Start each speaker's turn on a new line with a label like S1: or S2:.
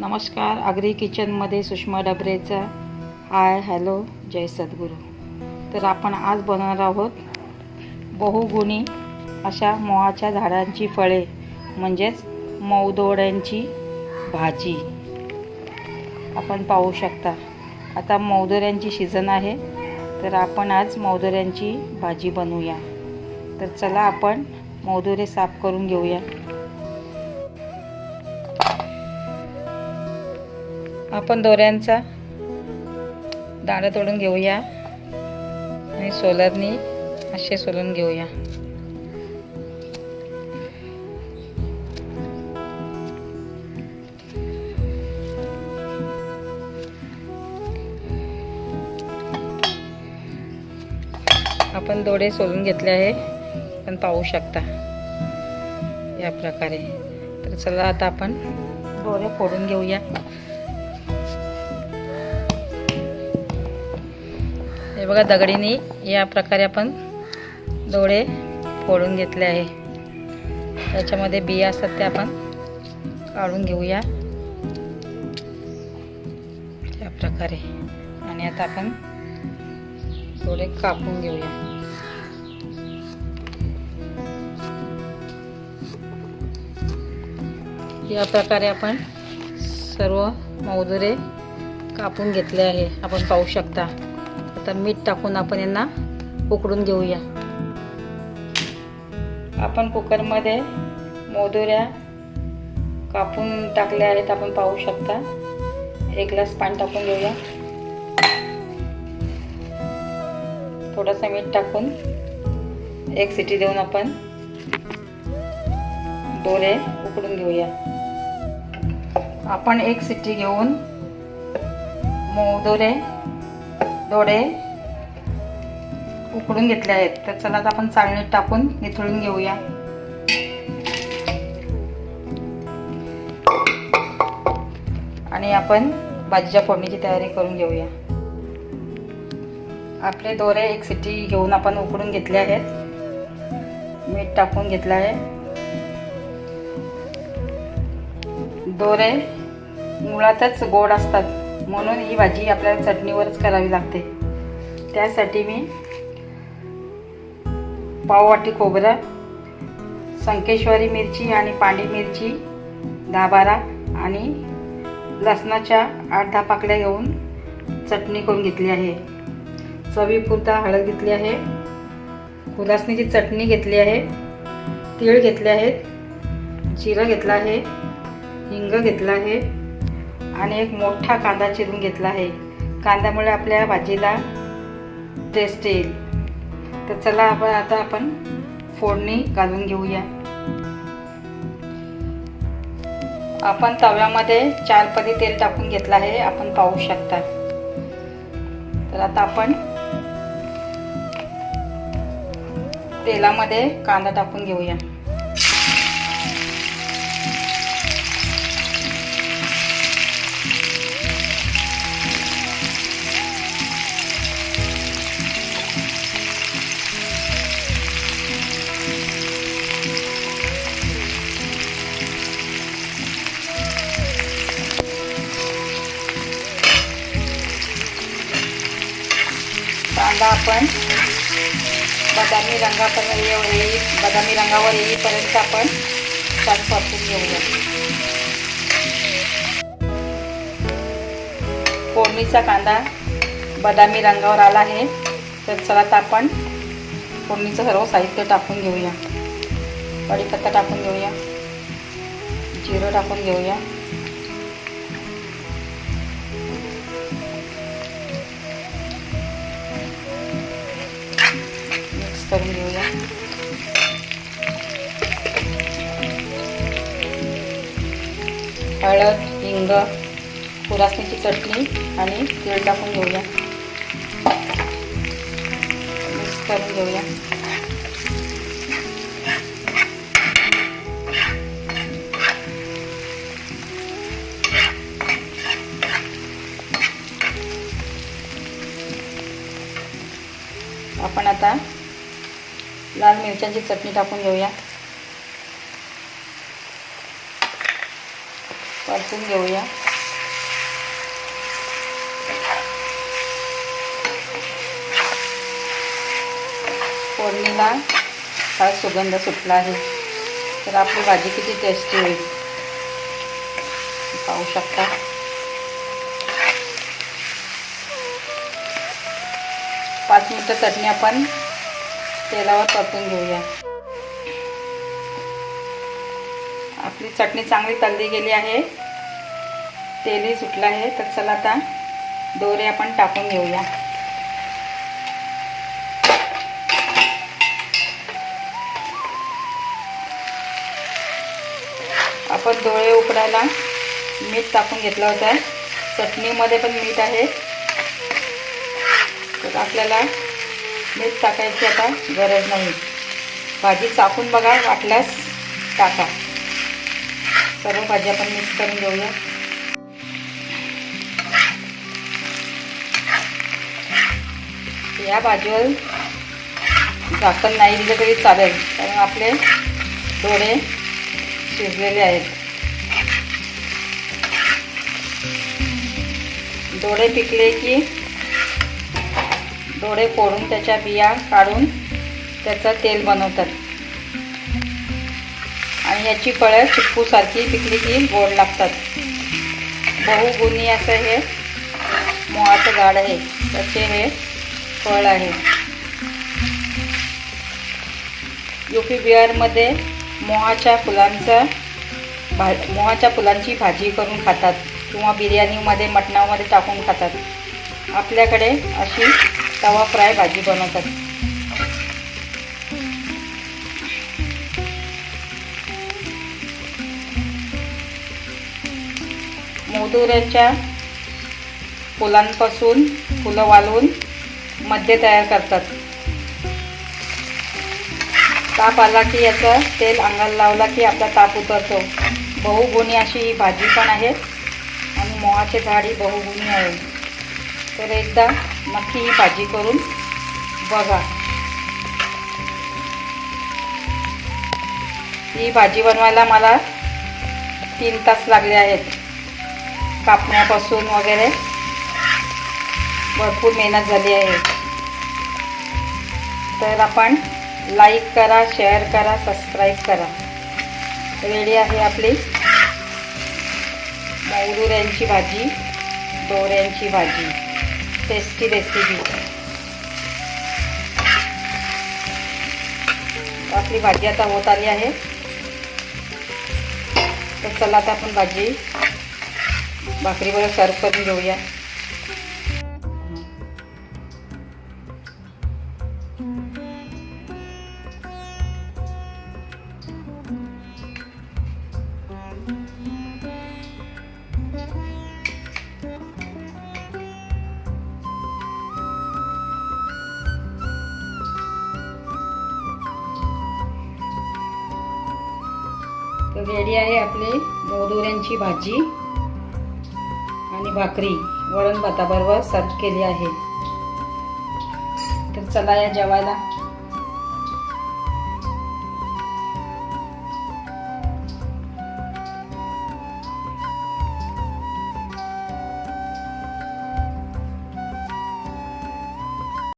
S1: नमस्कार आगरी किचनमध्ये Sushma डबरेचा. Hi hello जय सद्गुरू. तर आपण आज बनवणार आहोत बहुगुणी अशा मोहाच्या झाडांची फळे म्हणजेच मौदोड्यांची भाजी. आपण पाहू शकता. आता मौदोऱ्यांची सीझन आहे तर आपण आज मौदोऱ्यांची भाजी बनवूया. तर चला आपण मौदोरे साफ करून घेऊया. आपण दोऱ्यांचा दाणं तोडून घेऊया. आणि सोलरनी असे सोलून घेऊया. आपण दोडे सोलून घेतले आहे पण पाहू शकता या प्रकारे. तर चला आता आपण दोरे फोडून घेऊया. बघा दगडीने या प्रकारे आपण डोळे फोडून घेतले आहे. त्याच्यामध्ये बिया असतात त्या आपण काढून घेऊया. या प्रकारे. आणि आता आपण थोडे कापून घेऊया. या प्रकारे आपण सर्व मौदुरे कापून घेतले आहे. आपण पाहू शकता. आता मीठ टाकून आपण यांना उकडून घेऊया. आपण कुकरमध्ये मोदुऱ्या कापून टाकल्या आहेत आपण पाहू शकता. एक ग्लास पाणी टाकून घेऊया. थोडंसं मीठ टाकून एक सिटी देऊन आपण दोरे उकडून घेऊया. आपण एक सिटी घेऊन मोदोरे दोडे उकडून घेतले आहेत. तर चला आता आपण चाळणीत टाकून निथळून घेऊया. आणि आपण भाजीच्या फोडणीची तयारी करून घेऊया. आपले दोरे एक सिटी घेऊन आपण उकडून घेतले आहेत. मीठ टाकून घेतलं आहे. दोरे मुळातच गोड असतात. म्हणून ही भाजी आपल्याला चटणीवरच करावी लागते. त्यासाठी मी पाववाटी खोबरं संकेश्वरी मिरची आणि पांढरी मिरची दहा बारा आणि लसणाच्या आठ दहा पाकळ्या घेऊन चटणी करून घेतली आहे. चवीपुरता हळद घेतली आहे. खुलासणीची चटणी घेतली आहे. तीळ घेतले आहेत. जिरं घेतलं आहे. हिंग घेतलं आहे. आणि एक मोठा कांदा चिरून घेतला आहे. कांद्यामुळे आपल्या भाजीला टेस्ट येईल. तर चला आपण आता आपण फोडणी घालून घेऊया. आपण तव्यामध्ये चार पदी तेल टाकून घेतलं आहे. आपण पाहू शकता. तर आता आपण तेलामध्ये कांदा टाकून घेऊया. आपण. बदामी रंगापर्यंत येई बदामी रंगावर येईपर्यंत आपण छान परतून घेऊया. फोडणीचा कांदा बदामी रंगावर आला आहे. तर चला आपण फोडणीचं सर्व साहित्य टाकून घेऊया. कढीपत्ता टाकून घेऊया. जिरं टाकून घेऊया. मिक्स करून घेऊया. हळद हिंग पुरासणीची चटणी आणि तीळ टाकून घेऊया. मिक्स करून घेऊया. आपण आता लाल मिरच्यांची चटणी टाकून घेऊया. परतून घेऊया. फोडणीला फार सुगंध सुटला आहे. तर आपली भाजी किती टेस्टी होईल. पाहू शकता. पाच मिनटं चटणी आपण तेलावर परतून घेऊया. आपली चटणी चांगली तळली गेली आहे. तेलही सुटलं आहे तर चला आता दोरे आपण टाकून घेऊया. आपण डोळे उकडायला मीठ टाकून घेतलं होतं. चटणीमध्ये पण मीठ आहे. तर आपल्याला मीठ टाकायची आता गरज नाही. भाजी चाकून बघा वाटल्यास टाका. सर्व भाजी आपण मिक्स करून घेऊया. या भाजीवर झाकण नाही दिलं तरी चालेल कारण आपले डोळे शिजलेले आहेत. डोळे पिकले की डोळे फोडून त्याच्या बिया काढून त्याचं तेल बनवतात. आणि याची फळं चिक्कूसारखी पिकली की गोड लागतात. बहुगुणी असं हे मोहाचं झाड आहे. त्याचे हे फळ आहे. यू पी बिहारमध्ये मोहाच्या फुलांचं भा मोहाच्या फुलांची भाजी करून खातात किंवा बिर्याणीमध्ये मटणामध्ये टाकून खातात. आपल्याकडे अशी तवा फ्राय भाजी बनवतात. मोदुऱ्याच्या फुलांपासून फुलं वालवून मद्य तयार करतात. ताप आला की याचं तेल अंगाला लावला की आपला ताप उतरतो. बहुगुणी अशी ही भाजी पण आहे. आणि मोहाचे झाड ही बहुगुणी आहे. तर एकदा नक्की ही भाजी करून बघा. ही भाजी बनवायला मला तीन तास लागले आहेत. कापण्यापासून वगैरे भरपूर मेहनत झाली आहे. तर आपण लाईक करा शेअर करा सबस्क्राईब करा. रेडी आहे आपली मौरुऱ्यांची भाजी दोऱ्यांची भाजी. टेस्टी रेसिपी आपली भाजी आता होत आली आहे. तर चला आता आपण भाजी भाकरीबरोबर सर्व करून घेऊया. रेडी आहे आपली मोदोऱ्यांची भाजी आणि भाकरी वरण भाताबरोबर सर्व केली आहे. तर चला या जेवायला.